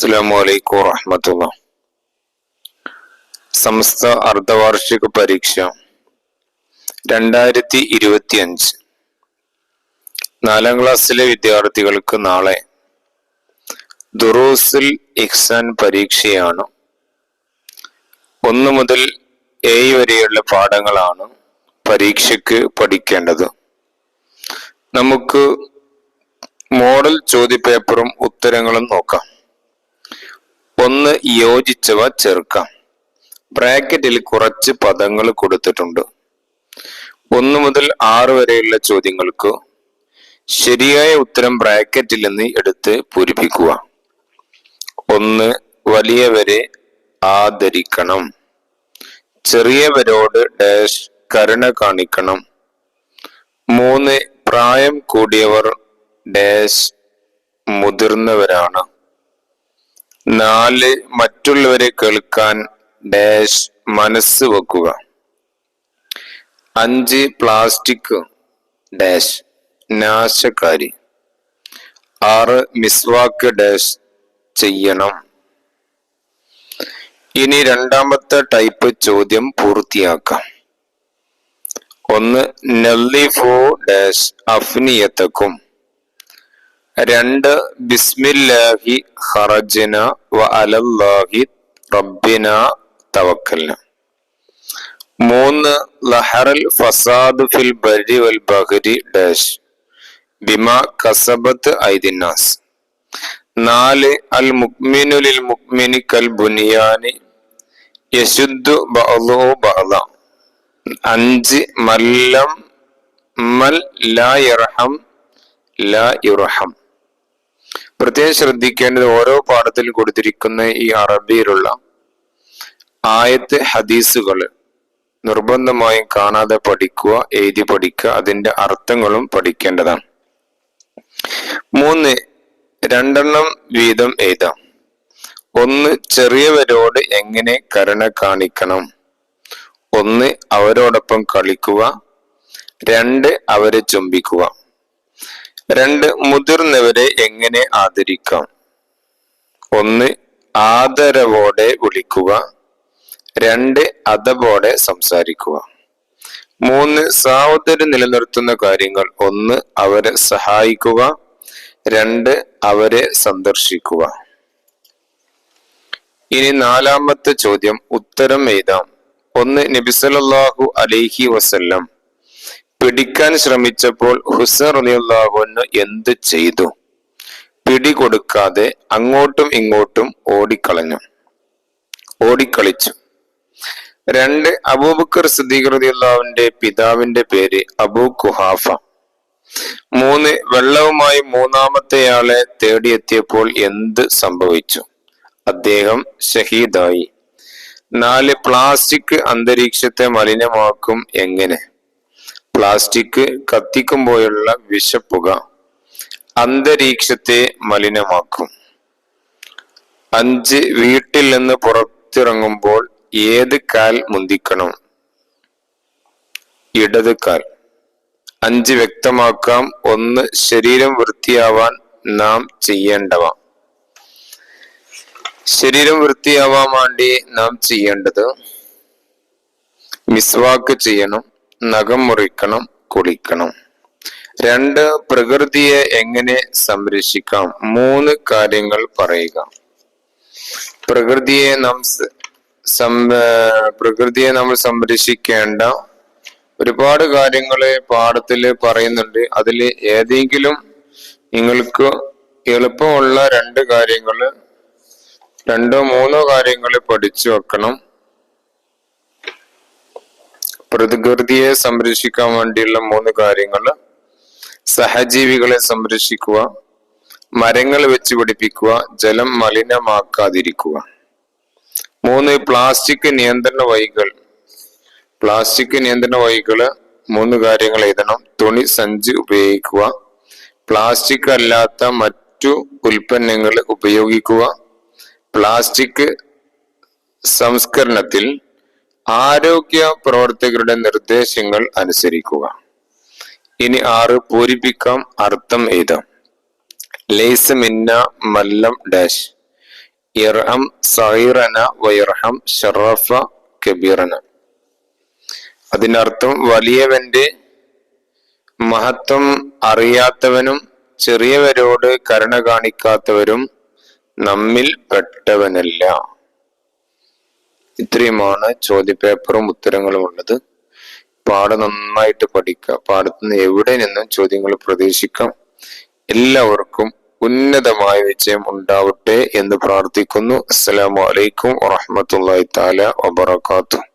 അസ്സാം വലൈക്കും വറഹമത്തുള്ള. സംസ്ഥ അർദ്ധവാർഷിക പരീക്ഷ രണ്ടായിരത്തി ഇരുപത്തി അഞ്ച് നാലാം ക്ലാസ്സിലെ വിദ്യാർത്ഥികൾക്ക് നാളെ ദുറൂസിൽ ഇഹ്സാൻ പരീക്ഷയാണ്. ഒന്ന് മുതൽ ഏഴ് വരെയുള്ള പാഠങ്ങളാണ് പരീക്ഷയ്ക്ക് പഠിക്കേണ്ടത്. നമുക്ക് മോഡൽ ചോദ്യപേപ്പറും ഉത്തരങ്ങളും നോക്കാം. ഒന്ന് യോജിച്ചവ ചേർക്കാം. ബ്രാക്കറ്റിൽ കുറച്ച് പദങ്ങൾ കൊടുത്തിട്ടുണ്ട്. ഒന്ന് മുതൽ ആറ് വരെയുള്ള ചോദ്യങ്ങൾക്ക് ശരിയായ ഉത്തരം ബ്രാക്കറ്റിൽ നിന്ന് എടുത്ത് പൂരിപ്പിക്കുക. ഒന്ന് വലിയവരെ ആദരിക്കണം. ചെറിയവരോട് ഡാഷ് കരുണ കാണിക്കണം. മൂന്ന് പ്രായം കൂടിയവർ ഡാഷ് മുതിർന്നവരാണ്. നാല് മറ്റുള്ളവരെ കേൾക്കാൻ ഡാഷ് മനസ്സ് വെക്കുക. അഞ്ച് പ്ലാസ്റ്റിക് ഡാഷ് നാശകാരി. ആറ് മിസ്വാക്ക് ഡാഷ് ചെയ്യണം. ഇനി രണ്ടാമത്തെ ടൈപ്പ് ചോദ്യം പൂർത്തിയാക്കാം. ഒന്ന് നെല്ലിഫോ ഡാഷ് അഫ്നിയത്തക്കും രണ്ട് ബിസ്മില്ലാഹി ഹറജിന വ അലല്ലാഹി റബ്ബിന തവക്കൽന. മൂന്ന് ലഹറൽ ഫസാദ് ഫിൽ ബരി വൽ ബഹരി ഡാഷ്. ബിമ കസബത്ത് ഐദിനാസ് നാല് അൽ മുക്മിനു ലിൽ മുക്മിനി കൽ ബുനിയാനി യശുദ്ധു ബഅദുഹു ബഅദ. അഞ്ച് മല്ലം മൽ ലാ യർഹം ലാ യുർഹം. പ്രത്യേകം ശ്രദ്ധിക്കേണ്ടത് ഓരോ പാഠത്തിൽ കൊടുത്തിരിക്കുന്ന ഈ അറബിയിലുള്ള ആയത്ത് ഹദീസുകൾ നിർബന്ധമായും കാണാതെ പഠിക്കുക എഴുതി പഠിക്കുക. അതിന്റെ അർത്ഥങ്ങളും പഠിക്കേണ്ടതാണ്. മൂന്ന് രണ്ടെണ്ണം വീതം എഴുതാം. ഒന്ന് ചെറിയവരോട് എങ്ങനെ കരുണ കാണിക്കണം? ഒന്ന് അവരോടൊപ്പം കളിക്കുക. രണ്ട് അവരെ ചുംബിക്കുക. രണ്ട് മുതിർന്നവരെ എങ്ങനെ ആദരിക്കാം? ഒന്ന് ആദരവോടെ വിളിക്കുക. രണ്ട് അതബോടെ സംസാരിക്കുക. മൂന്ന് സാഹോദര്യം നിലനിർത്തുന്ന കാര്യങ്ങൾ. ഒന്ന് അവരെ സഹായിക്കുക. രണ്ട് അവരെ സന്ദർശിക്കുക. ഇനി നാലാമത്തെ ചോദ്യം ഉത്തരം എഴുതാം. ഒന്ന് നബിസലല്ലാഹു അലൈഹി വസല്ലം. പിടിക്കാൻ ശ്രമിച്ചപ്പോൾ ഹുസൈൻ അലിയുള്ളാഹുന് എന്ത് ചെയ്തു? പിടി കൊടുക്കാതെ അങ്ങോട്ടും ഇങ്ങോട്ടും ഓടിക്കളഞ്ഞു. ഓടിക്കളിച്ചു. രണ്ട് അബൂബക്കർ സിദ്ദീഖ് റളിയല്ലാഹുവിന്റെ പിതാവിന്റെ പേര് അബൂ കുഹാഫ. മൂന്ന് വെള്ളവുമായി മൂന്നാമത്തെയാളെ തേടിയെത്തിയപ്പോൾ എന്ത് സംഭവിച്ചു? അദ്ദേഹം ഷഹീദായി. നാല് പ്ലാസ്റ്റിക് അന്തരീക്ഷത്തെ മലിനമാക്കും എങ്ങനെ? പ്ലാസ്റ്റിക് കത്തിക്കുമ്പോഴുള്ള വിഷപ്പുക അന്തരീക്ഷത്തെ മലിനമാക്കും. അഞ്ച് വീട്ടിൽ നിന്ന് പുറത്തിറങ്ങുമ്പോൾ ഏത് കാൽ മുന്തിക്കണം? ഇടത് കാൽ. അഞ്ച് വ്യക്തമാക്കാം. ഒന്ന് ശരീരം വൃത്തിയാവാൻ നാം ചെയ്യേണ്ടവ. ശരീരം വൃത്തിയാവാൻ വേണ്ടി നാം ചെയ്യേണ്ടത് മിസ്വാക്ക് ചെയ്യണം. നഖം മുറിക്കണം കുളിക്കണം. രണ്ട് പ്രകൃതിയെ എങ്ങനെ സംരക്ഷിക്കാം? മൂന്ന് കാര്യങ്ങൾ പറയുക. പ്രകൃതിയെ നാം പ്രകൃതിയെ നമ്മൾ സംരക്ഷിക്കേണ്ട ഒരുപാട് കാര്യങ്ങൾ പാഠത്തിൽ പറയുന്നുണ്ട്. അതിൽ ഏതെങ്കിലും നിങ്ങൾക്ക് എളുപ്പമുള്ള രണ്ട് കാര്യങ്ങൾ രണ്ടോ മൂന്നോ കാര്യങ്ങൾ പഠിച്ചു വെക്കണം. പ്രകൃതിയെ സംരക്ഷിക്കാൻ വേണ്ടിയുള്ള മൂന്ന് കാര്യങ്ങൾ. സഹജീവികളെ സംരക്ഷിക്കുക മരങ്ങൾ വെച്ച് പിടിപ്പിക്കുക ജലം മലിനമാക്കാതിരിക്കുക. മൂന്ന് പ്ലാസ്റ്റിക് നിയന്ത്രണ വഴികൾ. പ്ലാസ്റ്റിക് നിയന്ത്രണ വഴികൾ മൂന്ന് കാര്യങ്ങൾ എഴുതണം. തുണി സഞ്ചി ഉപയോഗിക്കുക. പ്ലാസ്റ്റിക് അല്ലാത്ത മറ്റു ഉൽപ്പന്നങ്ങൾ ഉപയോഗിക്കുക. പ്ലാസ്റ്റിക് സംസ്കരണത്തിൽ ആരോഗ്യ പ്രവർത്തകരുടെ നിർദ്ദേശങ്ങൾ അനുസരിക്കുക. ഇനി ആറ് പൂരിപ്പിക്കാം. അർത്ഥം എഴുതാം ലേസ് മിന്ന മല്ലം ഡാഷ്. ഇർഹം സഹീറന വൈർഹം ഷറഫ കബീറന. അതിനർത്ഥം വലിയവന്റെ മഹത്വം അറിയാത്തവനും ചെറിയവരോട് കരുണ കാണിക്കാത്തവരും നമ്മിൽ പെട്ടവനല്ല. ഇത്രയുമാണ് ചോദ്യപേപ്പറും ഉത്തരങ്ങളും ഉള്ളത്. പാഠം നന്നായിട്ട് പഠിക്കുക. പാടത്തുനിന്ന് എവിടെ നിന്നും ചോദ്യങ്ങൾ പ്രതീക്ഷിക്കാം? എല്ലാവർക്കും ഉന്നതമായ വിജയം ഉണ്ടാവട്ടെ എന്ന് പ്രാർത്ഥിക്കുന്നു. അസ്സലാമു അലൈക്കും വറഹമത്തല്ലാഹി താല വബറകാതുഹു.